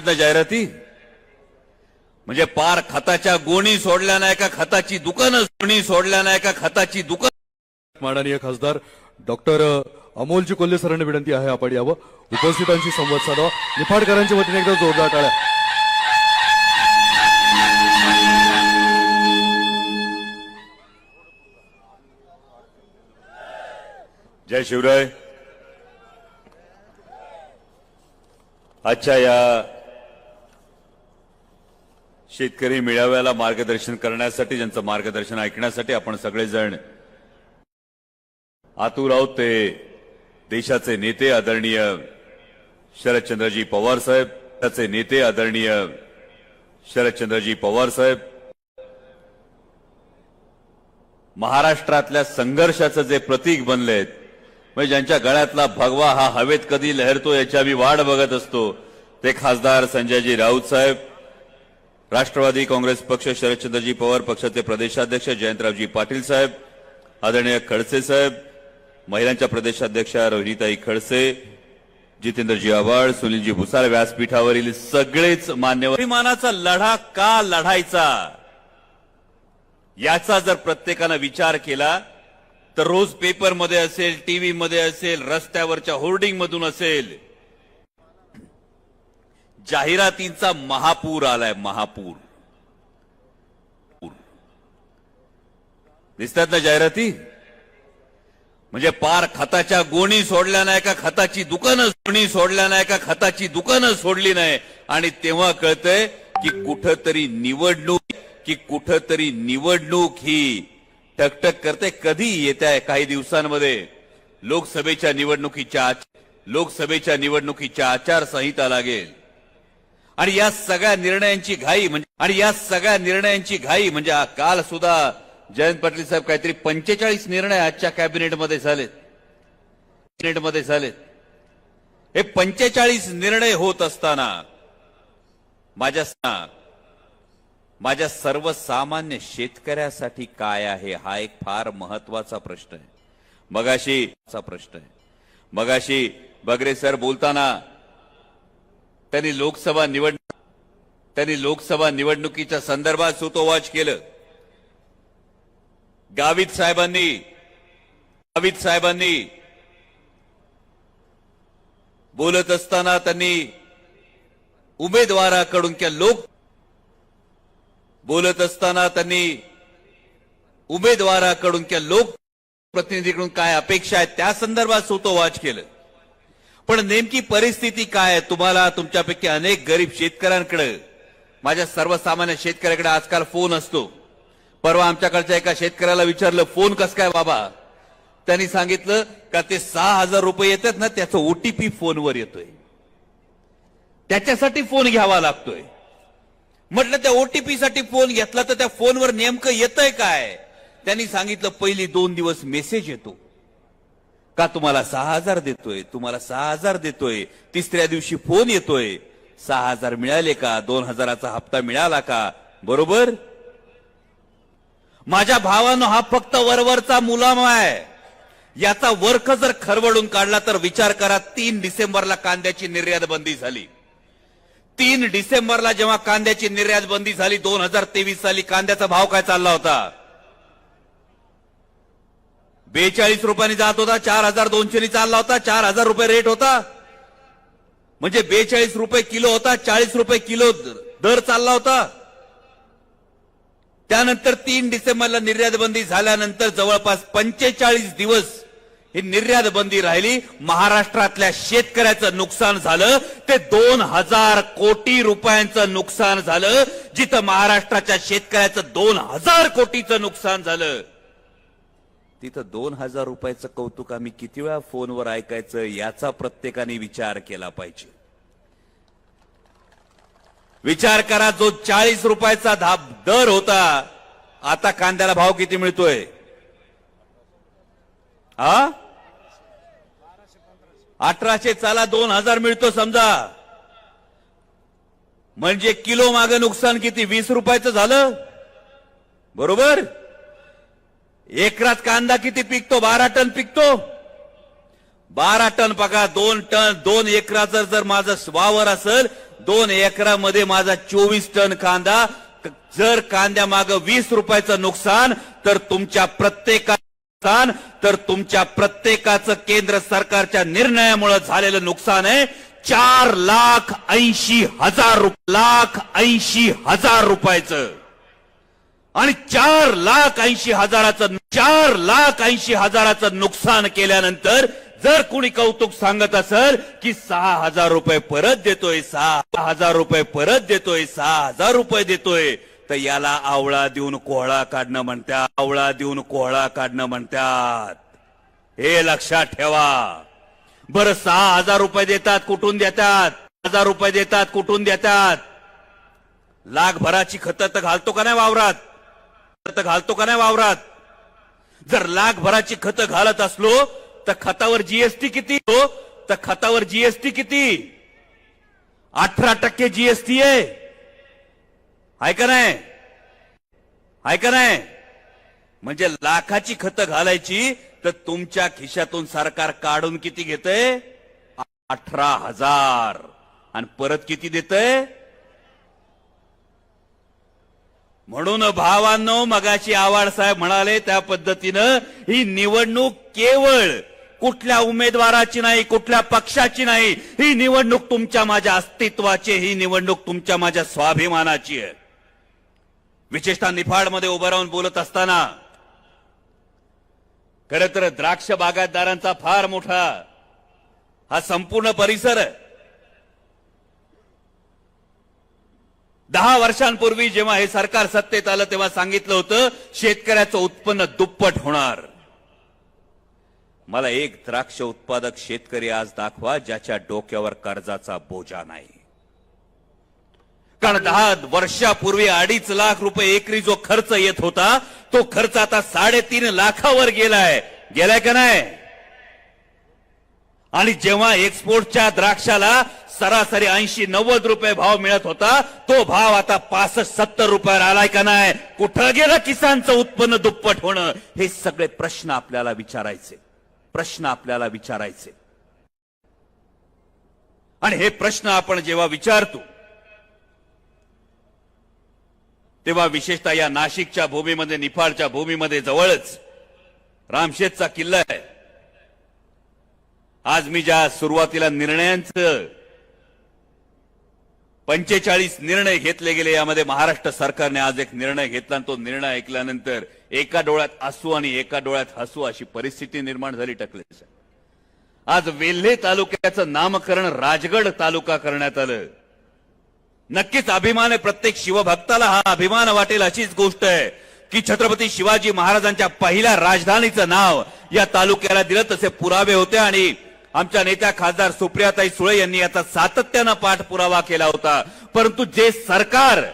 ना जाहिराती? म्हणजे पार खताच्या गोणी सोडल्या नाही का खताची दुकानं गोणी सोडल्या नाही का खताची दुकान? माननीय खासदार डॉक्टर अमोलजी कोल्हे सरांना विनंती आहे आपण यावं. उपस्थितांशी संवाद साधावा. निफाडकरांच्या वतीने एकदा जोरदार टाळ्या. जय शिवराय. आजच्या या शेतकरी मेळाव्याला मार्गदर्शन करण्यासाठी ज्यांचं मार्गदर्शन ऐकण्यासाठी आपण सगळेजण आतूर आहोत ते देशाचे नेते आदरणीय शरदचंद्रजी पवार साहेब त्याचे नेते आदरणीय शरदचंद्रजी पवार साहेब. महाराष्ट्रातल्या संघर्षाचं जे प्रतीक बनलेत म्हणजे ज्यांच्या गळ्यातला भगवा हा हवेत कधी लहरतो याची आम्ही वाट बघत असतो ते खासदार संजयजी राऊत साहेब राष्ट्रवादी काँग्रेस पक्ष शरदचंद्रजी पवार पक्षाचे प्रदेशाध्यक्ष जयंतरावजी पाटील साहेब आदरणीय खडसे साहेब महिलांच्या प्रदेशाध्यक्षा रोहिणीताई खडसे जितेंद्रजी आव्हाड सुनीलजी भुसार व्यासपीठावरील सगळेच मान्यवर. अभिमानाचा लढा का लढायचा? याचा जर प्रत्येकानं विचार केला तर रोज पेपरमध्ये असेल टीव्ही मध्ये असेल रस्त्यावरच्या होर्डिंग मधून असेल जाहिरातींचा महापूर आलाय महापूर. दिसतात ना जाहिराती? म्हणजे पार खताच्या गोणी सोडल्या नाही का खताची दुकानं गोणी सोडल्या नाही का खताची दुकानं सोडली नाही. आणि तेव्हा कळतंय की कुठंतरी निवडणूक की कुठंतरी निवडणूक ही टकटक करते कधी येत आहे काही दिवसांमध्ये. लोकसभेच्या निवडणुकीच्या लोकसभेच्या निवडणुकीच्या आचारसंहिता लागेल. आणि या सगळ्या निर्णयांची घाई म्हणजे आणि या सगळ्या निर्णयांची घाई म्हणजे काल सुद्धा जयंत पाटील साहेब काहीतरी पंचेचाळीस निर्णय आजच्या कॅबिनेटमध्ये झालेत. कॅबिनेटमध्ये झालेत. हे पंचेचाळीस निर्णय होत असताना माझ्या माझ्या सर्वसामान्य शेतकऱ्यासाठी काय आहे हा एक फार महत्त्वाचा प्रश्न आहे. मगाशी प्रश्न आहे. मगाशी बगरे सर बोलताना त्यांनी लोकसभा निवडणूक त्यांनी लोकसभा निवडणुकीच्या संदर्भात सुतोवाच केलं. गावित साहेबांनी गावित साहेबांनी बोलत असताना त्यांनी उमेदवाराकडून किंवा लोक बोलत असताना त्यांनी उमेदवाराकडून किंवा लोक प्रतिनिधीकडून काय अपेक्षा आहेत त्या संदर्भात सुतोवाच केलं. पण नेमकी परिस्थिती काय तुम्हाला तुमच्यापैकी अनेक गरीब शेतकऱ्यांकडे माझ्या सर्वसामान्य शेतकऱ्याकडे आजकाल फोन असतो. परवा आमच्याकडच्या एका शेतकऱ्याला विचारलं फोन कस काय बाबा? त्यांनी सांगितलं का ते सहा हजार रुपये येतात ना त्याचा ओटीपी फोनवर येतोय. त्याच्यासाठी फोन घ्यावा लागतोय. म्हटलं त्या ओटीपी साठी फोन घेतला तर त्या फोनवर नेमकं येतंय काय? त्यांनी सांगितलं पहिली दोन दिवस मेसेज येतो. का तुम्हाला सहा हजार देतोय? तुम्हाला सहा हजार देतोय. तिसऱ्या दिवशी फोन येतोय. सहा हजार मिळाले का? दोन हजाराचा हप्ता मिळाला का? बरोबर? माझ्या भावानं हा फक्त वरवरचा मुलामा आहे. याचा वर्ख जर खरवडून काढला तर विचार करा तीन डिसेंबरला कांद्याची निर्यात बंदी झाली. तीन डिसेंबरला जेव्हा कांद्याची निर्यात बंदी झाली दोन हजार तेवीस साली कांद्याचा भाव काय चालला होता? बेचाळीस रुपयांनी जात होता चार हजार दोनशेनी चालला होता चार हजार रुपये रेट होता. म्हणजे बेचाळीस रुपये किलो होता चाळीस रुपये किलो दर चालला होता. त्यानंतर तीन डिसेंबरला निर्यात बंदी झाल्यानंतर जवळपास पंचेचाळीस दिवस ही निर्यात बंदी राहिली. महाराष्ट्रातल्या शेतकऱ्याचं नुकसान झालं. ते दोन हजार कोटी रुपयांचं नुकसान झालं. जिथं महाराष्ट्राच्या शेतकऱ्याचं दोन हजार कोटीचं नुकसान झालं. तिथं दोन हजार रुपयाचं कौतुक आम्ही किती वेळा फोनवर ऐकायचं याचा प्रत्येकाने विचार केला पाहिजे. विचार करा जो चाळीस रुपयाचा धाप दर होता आता कांद्याला भाव किती मिळतोय? हा अठराशे चाला दोन हजार मिळतो समजा. म्हणजे किलो मागे नुकसान किती? वीस रुपयाचं झालं? बरोबर? एकरात कांदा किती पिकतो? बारा टन पिकतो. बारा टन बघा दोन टन दोन एकराचं जर माझं वावर असेल दोन एकरामध्ये माझा चोवीस टन कांदा. जर कांद्या माग वीस रुपयाचं नुकसान तर तुमच्या प्रत्येकाचं नुकसान तर तुमच्या प्रत्येकाचं केंद्र सरकारच्या निर्णयामुळे झालेलं नुकसान आहे. चार लाख ऐंशी हजार रुप- लाख ऐंशी हजार रुपयाचं. आणि चार लाख ऐंशी हजाराचं चार लाख ऐंशी हजाराचं नुकसान केल्यानंतर जर कुणी कौतुक सांगत असेल की सहा हजार रुपये परत देतोय सहा हजार रुपये परत देतोय सहा हजार रुपये देतोय तर याला आवळा देऊन कोहळा काढणं म्हणतात. आवळा देऊन कोहळा काढणं म्हणतात. हे लक्षात ठेवा. बरं सहा हजार रुपये देतात कुठून देतात? हजार रुपये देतात कुठून देतात? लाखभराची खतं तर घालतो का नाही वावरात? खतं घालतो का नाही वावरात? जर लाखभराची खतं घालत असलो तर खतावर जीएसटी किती? हो तर खतावर जीएसटी किती? अठरा टक्के जीएसटी आहे. आहे का नाही? आहे का नाही? म्हणजे लाखाची खतं घालायची तर तुमच्या खिशातून सरकार काढून किती घेतय? अठरा हजार. आणि परत किती देतंय? म्हणून भावांनो मगाशी आवाड साहेब म्हणाले त्या पद्धतीनं ही निवडणूक केवळ कुठल्या उमेदवाराची नाही कुठल्या पक्षाची नाही ही निवडणूक तुमच्या माझ्या अस्तित्वाची ही निवडणूक तुमच्या माझ्या स्वाभिमानाची आहे. विशेषतः निफाडमध्ये उभं राहून बोलत असताना खर तर द्राक्ष बागायतदारांचा फार मोठा हा संपूर्ण परिसर आहे. दहा वर्षांपूर्वी जेव्हा हे सरकार सत्तेत आलं तेव्हा सांगितलं होतं शेतकऱ्याचं उत्पन्न दुप्पट होणार. मला एक द्राक्ष उत्पादक शेतकरी आज दाखवा ज्याच्या डोक्यावर कर्जाचा बोजा नाही. कारण दहा वर्षापूर्वी अडीच लाख रुपये एकरी जो खर्च येत होता तो खर्च आता साडेतीन लाखावर गेलाय. गेलाय का नाही? आणि जेव्हा एक्सपोर्टच्या द्राक्षाला सरासरी ऐंशी नव्वद रुपये भाव मिळत होता तो भाव आता पासष्ट सत्तर रुपयावर आलाय का नाही? कुठं गेलं किसानचं उत्पन्न दुप्पट होणं? हे सगळे प्रश्न आपल्याला विचारायचे. प्रश्न आपल्याला विचारायचे. आणि हे प्रश्न आपण जेव्हा विचारतो तेव्हा विशेषतः या नाशिकच्या भूमीमध्ये निफाडच्या भूमीमध्ये जवळच रामशेतचा किल्ला आहे. आज मी ज्या सुरुवातीला निर्णयांचं पंचेचाळीस निर्णय घेतले गेले यामध्ये महाराष्ट्र सरकारने आज एक निर्णय घेतला आणि तो निर्णय ऐकल्यानंतर एका डोळ्यात आसू आणि एका डोळ्यात हसू अशी परिस्थिती निर्माण झाली टकले आज वेल्हे तालुक्याचं नामकरण राजगड तालुका करण्यात आलं. नक्कीच अभिमान आहे प्रत्येक शिवभक्ताला हा अभिमान वाटेल अशीच गोष्ट आहे की छत्रपती शिवाजी महाराजांच्या पहिल्या राजधानीचं नाव या तालुक्याला दिलं तसे पुरावे होते आणि आमच्या नेत्या खासदार सुप्रियाताई सुळे यांनी याचा सातत्यानं पाठपुरावा केला होता. परंतु जे सरकार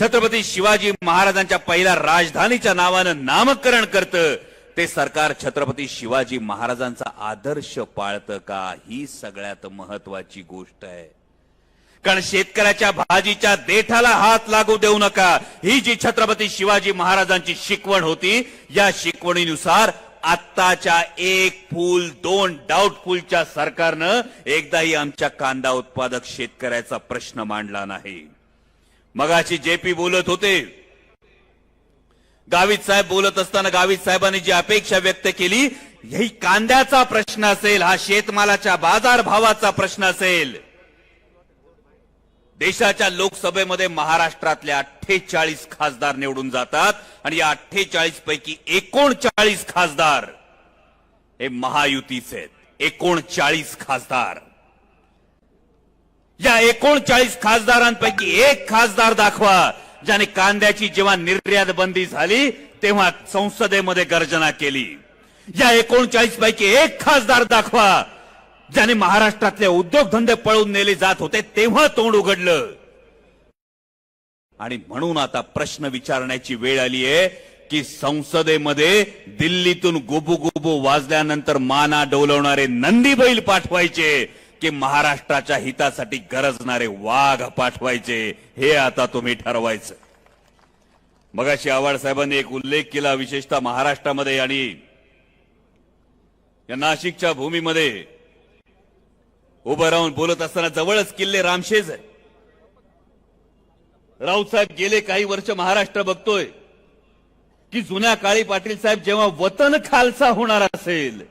छत्रपती शिवाजी महाराजांच्या पहिल्या राजधानीच्या नावानं नामकरण करतं ते सरकार छत्रपती शिवाजी महाराजांचा आदर्श पाळतं का? ही सगळ्यात महत्वाची गोष्ट आहे. कारण शेतकऱ्याच्या भाजीच्या देठाला हात लागू देऊ नका. ही जी छत्रपती शिवाजी महाराजांची शिकवण होती या शिकवणीनुसार आत्ताच्या एक फूल दोन डाऊटफुलच्या सरकारनं एकदाही आमच्या कांदा उत्पादक शेतकऱ्याचा प्रश्न मांडला नाही. मगाशी जेपी बोलत होते गावित साहेब बोलत असताना गावित साहेबांनी जी अपेक्षा व्यक्त केली ही कांद्याचा प्रश्न असेल हा शेतमालाच्या बाजारभावाचा प्रश्न असेल. देशाच्या लोकसभेमध्ये महाराष्ट्रातले अठ्ठेचाळीस खासदार निवडून जातात आणि या अठ्ठेचाळीस पैकी एकोणचाळीस खासदार हे महायुतीचे आहेत. एकोणचाळीस खासदार. या एकोणचाळीस खासदारांपैकी एक खासदार दाखवा ज्याने कांद्याची जेव्हा निर्यात बंदी झाली तेव्हा संसदेमध्ये गर्जना केली. या एकोणचाळीस पैकी एक खासदार दाखवा ज्याने महाराष्ट्रातले उद्योगधंदे पळून नेले जात होते तेव्हा तोंड उघडलं. आणि म्हणून आता प्रश्न विचारण्याची वेळ आली आहे की संसदेमध्ये दिल्लीतून गुबुगुबू वाजल्यानंतर माना डोलवणारे नंदी बैल पाठवायचे की महाराष्ट्राच्या हितासाठी गरजणारे वाघ पाठवायचे हे आता तुम्ही ठरवायचं. मगाशी आव्हाड साहेबांनी एक उल्लेख केला विशेषतः महाराष्ट्रामध्ये आणि या नाशिकच्या भूमीमध्ये. उभं राहून बोलत असताना जवळच किल्ले रामशेज आहे राऊतसाहेब गेले काही वर्ष महाराष्ट्र बघतोय की जुन्या काळी पाटील साहेब जेव्हा वतन खालसा होणार असेल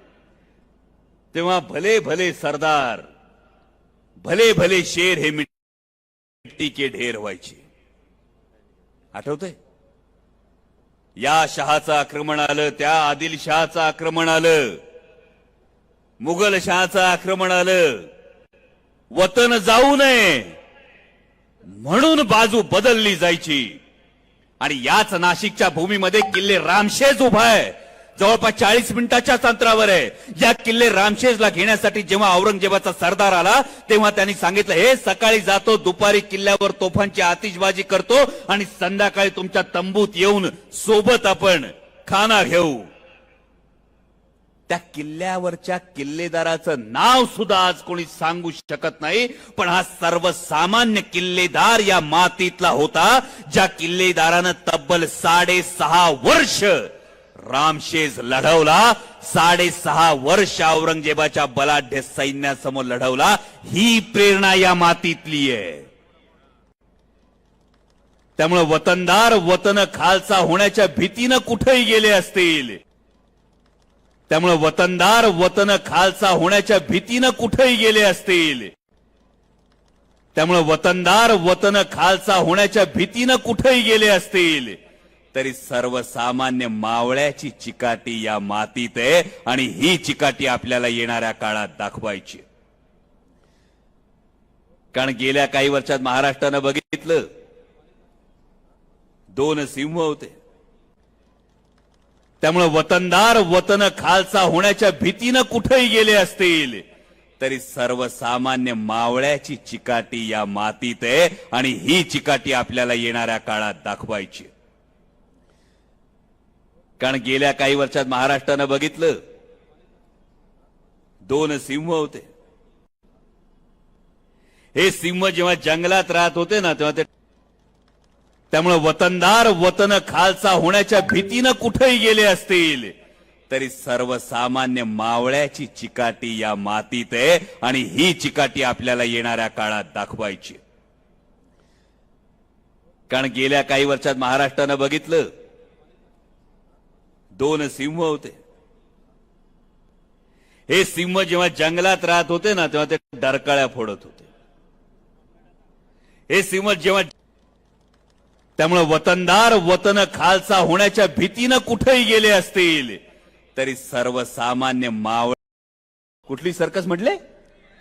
तेव्हा भले भले सरदार भले भले शेर हे मिट्टी के ढेर व्हायचे. आठवतंय? या शहाचं आक्रमण आलं त्या आदिलशहाचं आक्रमण आलं मुघल शहाचं आक्रमण आलं. वतन जाऊ नये. म्हणून बाजू बदलली जायची. आणि याच नाशिकच्या भूमीमध्ये किल्ले रामशेज उभा आहे. जवळपास चाळीस मिनिटाच्याच अंतरावर आहे. या किल्ले रामशेजला घेण्यासाठी जेव्हा औरंगजेबाचा सरदार आला तेव्हा त्यांनी सांगितलं हे सकाळी जातो दुपारी किल्ल्यावर तोफांची आतिषबाजी करतो आणि संध्याकाळी तुमच्या तंबूत येऊन सोबत आपण खाना घेऊ. त्या किल्ल्यावरच्या किल्लेदाराचं नाव सुद्धा आज कोणी सांगू शकत नाही पण हा सर्वसामान्य किल्लेदार या मातीतला होता ज्या किल्लेदारानं तब्बल साडेसहा वर्ष रामशेज लढवला साडेसहा वर्ष औरंगजेबाच्या बलाढ्य सैन्यासमोर लढवला. ही प्रेरणा या मातीतली आहे. त्यामुळे वतनदार वतन खालचा होण्याच्या भीतीनं कुठेही गेले असतील. त्यामुळे वतनदार वतन खालसा होण्याच्या भीतीनं कुठेही गेले असतील. त्यामुळे वतनदार वतन खालसा होण्याच्या भीतीनं कुठेही गेले असतील. तरी सर्वसामान्य मावळ्याची चिकाटी या मातीत आहे आणि ही चिकाटी आपल्याला येणाऱ्या काळात दाखवायची कारण गेल्या काही वर्षात महाराष्ट्रानं बघितलं दोन सिंह होते. त्यामुळे वतनदार वतन खालचा होण्याच्या भीतीनं कुठेही गेले असतील तरी सर्वसामान्य मावळ्याची चिकाटी या मातीत आहे आणि ही चिकाटी आपल्याला येणाऱ्या काळात दाखवायची कारण गेल्या काही वर्षात महाराष्ट्रानं बघितलं दोन सिंह होते. हे सिंह जेव्हा जंगलात राहत होते ना तेव्हा ते त्यामुळे वतनदार वतन खालचा होण्याच्या भीतीनं कुठेही गेले असतील. तरी सर्वसामान्य मावळ्याची चिकाटी या मातीत आहे आणि ही चिकाटी आपल्याला येणाऱ्या काळात दाखवायची. कारण गेल्या काही वर्षात महाराष्ट्रानं बघितलं दोन सिंह होते. हे सिंह जेव्हा जंगलात राहत होते ना तेव्हा ते डरकाळ्या फोडत होते. हे सिंह जेव्हा त्यामुळे वतनदार वतन खालसा होण्याच्या भीतीनं कुठेही गेले असतील तरी सर्वसामान्य मावळ कुठली सर्कस म्हटले?